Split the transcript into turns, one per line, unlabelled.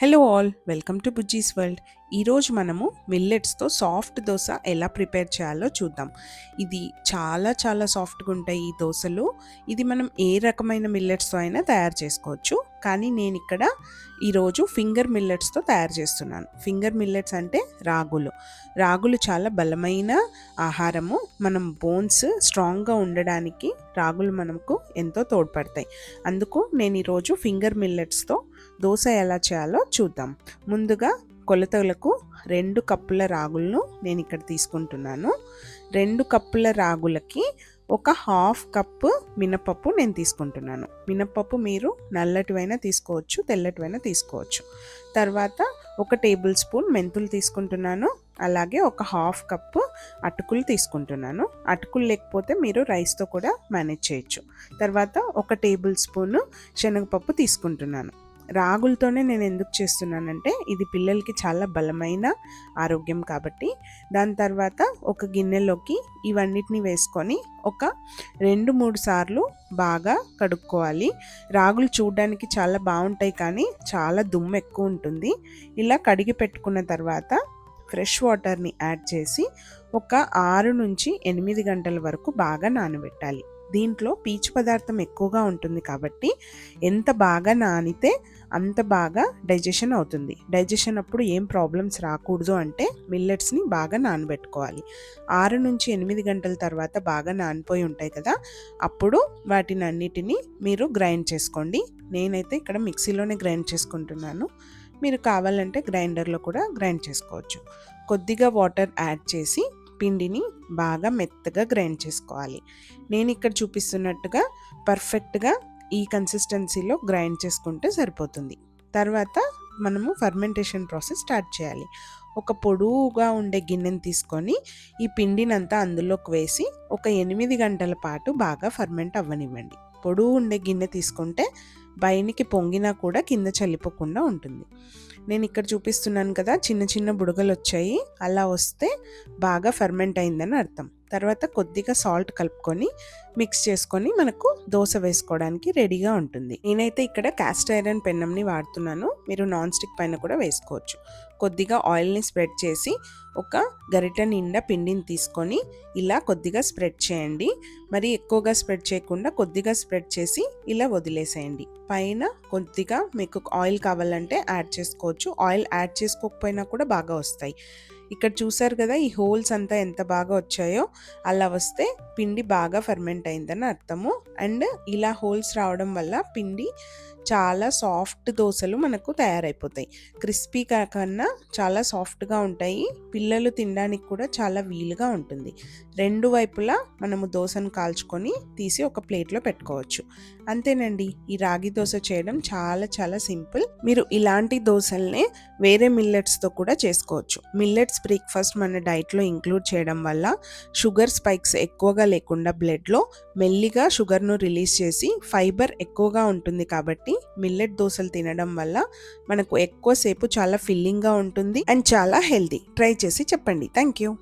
Hello all welcome to Bujji's world ఈరోజు మనము మిల్లెట్స్తో soft dosa ఎలా ప్రిపేర్ చేయాలో చూద్దాం. ఇది చాలా చాలా సాఫ్ట్గా ఉంటాయి ఈ దోశలు. ఇది మనం ఏ రకమైన మిల్లెట్స్తో అయినా తయారు చేసుకోవచ్చు. కానీ నేను ఇక్కడ ఈరోజు ఫింగర్ మిల్లెట్స్తో తయారు చేస్తున్నాను. ఫింగర్ మిల్లెట్స్ అంటే రాగులు. రాగులు చాలా బలమైన ఆహారము. మనం బోన్స్ స్ట్రాంగ్గా ఉండడానికి రాగులు మనకు ఎంతో తోడ్పడతాయి. అందుకు నేను ఈరోజు ఫింగర్ మిల్లెట్స్తో దోశ ఎలా చేయాలో చూద్దాం. ముందుగా కొలతలకు రెండు కప్పుల రాగులను నేను ఇక్కడ తీసుకుంటున్నాను. రెండు కప్పుల రాగులకి ఒక హాఫ్ కప్పు మినపప్పు నేను తీసుకుంటున్నాను. మినపప్పు మీరు నల్లటివైనా తీసుకోవచ్చు తెల్లటివైనా తీసుకోవచ్చు. తర్వాత ఒక టేబుల్ స్పూన్ మెంతులు తీసుకుంటున్నాను. అలాగే ఒక హాఫ్ కప్పు అటుకులు తీసుకుంటున్నాను. అటుకులు లేకపోతే మీరు రైస్తో కూడా మేనేజ్ చేయొచ్చు. తర్వాత ఒక టేబుల్ స్పూను శనగపప్పు తీసుకుంటున్నాను. రాగులతోనే నేను ఎందుకు చేస్తున్నానంటే ఇది పిల్లలకి చాలా బలమైన ఆరోగ్యం కాబట్టి. దాని తర్వాత ఒక గిన్నెలోకి ఇవన్నిటిని వేసుకొని ఒక రెండు మూడు సార్లు బాగా కడుక్కోవాలి. రాగులు చూడడానికి చాలా బాగుంటాయి కానీ చాలా దుమ్ము ఎక్కువ ఉంటుంది. ఇలా కడిగి పెట్టుకున్న తర్వాత ఫ్రెష్ వాటర్ని యాడ్ చేసి ఒక ఆరు నుంచి ఎనిమిది గంటల వరకు బాగా నానబెట్టాలి. దీంట్లో పీచు పదార్థం ఎక్కువగా ఉంటుంది కాబట్టి ఎంత బాగా నానితే అంత బాగా డైజెషన్ అవుతుంది. డైజెషన్ అప్పుడు ఏం ప్రాబ్లమ్స్ రాకూడదు అంటే మిల్లెట్స్ని బాగా నానబెట్టుకోవాలి. ఆరు నుంచి ఎనిమిది గంటల తర్వాత బాగా నానిపోయి ఉంటాయి కదా అప్పుడు వాటిని అన్నిటినీ మీరు గ్రైండ్ చేసుకోండి. నేనైతే ఇక్కడ మిక్సీలోనే గ్రైండ్ చేసుకుంటున్నాను. మీరు కావాలంటే గ్రైండర్లో కూడా గ్రైండ్ చేసుకోవచ్చు. కొద్దిగా వాటర్ యాడ్ చేసి పిండిని బాగా మెత్తగా గ్రైండ్ చేసుకోవాలి. నేను ఇక్కడ చూపిస్తున్నట్టుగా పర్ఫెక్ట్గా ఈ కన్సిస్టెన్సీలో గ్రైండ్ చేసుకుంటే సరిపోతుంది. తర్వాత మనము ఫర్మెంటేషన్ ప్రాసెస్ స్టార్ట్ చేయాలి. ఒక పొడువుగా ఉండే గిన్నెని తీసుకొని ఈ పిండినంతా అందులోకి వేసి ఒక ఎనిమిది గంటల పాటు బాగా ఫర్మెంట్ అవ్వనివ్వండి. పొడువు ఉండే గిన్నె తీసుకుంటే బయనికి పొంగినా కూడా కింద చల్లిపోకుండా ఉంటుంది. నేను ఇక్కడ చూపిస్తున్నాను కదా చిన్న చిన్న బుడగలు వచ్చాయి అలా వస్తే బాగా ఫర్మెంట్ అయిందని అర్థం. తర్వాత కొద్దిగా సాల్ట్ కలుపుకొని మిక్స్ చేసుకొని మనకు దోశ వేసుకోవడానికి రెడీగా ఉంటుంది. నేనైతే ఇక్కడ క్యాస్ట్ ఐరన్ పెన్నంని వాడుతున్నాను. మీరు నాన్ స్టిక్ పైన కూడా వేసుకోవచ్చు. కొద్దిగా ఆయిల్ని స్ప్రెడ్ చేసి ఒక గరిట నిండా పిండిని తీసుకొని ఇలా కొద్దిగా స్ప్రెడ్ చేయండి. మరి ఎక్కువగా స్ప్రెడ్ చేయకుండా కొద్దిగా స్ప్రెడ్ చేసి ఇలా వదిలేసేయండి. పైన కొద్దిగా మీకు ఆయిల్ కావాలంటే యాడ్ చేసుకోవచ్చు. ఆయిల్ యాడ్ చేసుకోకపోయినా కూడా బాగా వస్తాయి. ఇక్కడ చూసారు కదా ఈ హోల్స్ అంతా ఎంత బాగా వచ్చాయో అలా వస్తే పిండి బాగా ఫర్మెంట్ అయిందని అర్థము. అండ్ ఇలా హోల్స్ రావడం వల్ల పిండి చాలా సాఫ్ట్ దోశలు మనకు తయారైపోతాయి. క్రిస్పీ కాకన్నా చాలా సాఫ్ట్గా ఉంటాయి. పిల్లలు తినడానికి కూడా చాలా వీలుగా ఉంటుంది. రెండు వైపులా మనము దోశను కాల్చుకొని తీసి ఒక ప్లేట్లో పెట్టుకోవచ్చు. అంతేనండి ఈ రాగి దోశ చేయడం చాలా చాలా సింపుల్. మీరు ఇలాంటి దోశల్నే వేరే మిల్లెట్స్తో కూడా చేసుకోవచ్చు. మిల్లెట్స్ బ్రేక్ఫాస్ట్ మన డైట్లో ఇంక్లూడ్ చేయడం వల్ల షుగర్ స్పైక్స్ ఎక్కువగా లేకుండా బ్లడ్లో మెల్లిగా షుగర్ను రిలీజ్ చేసి ఫైబర్ ఎక్కువగా ఉంటుంది కాబట్టి మిల్లెట్ దోశలు తినడం వల్ల మనకు ఎక్కువసేపు చాలా ఫిల్లింగ్గా ఉంటుంది అండ్ చాలా హెల్దీ ట్రై చేసి చెప్పండి. Thank you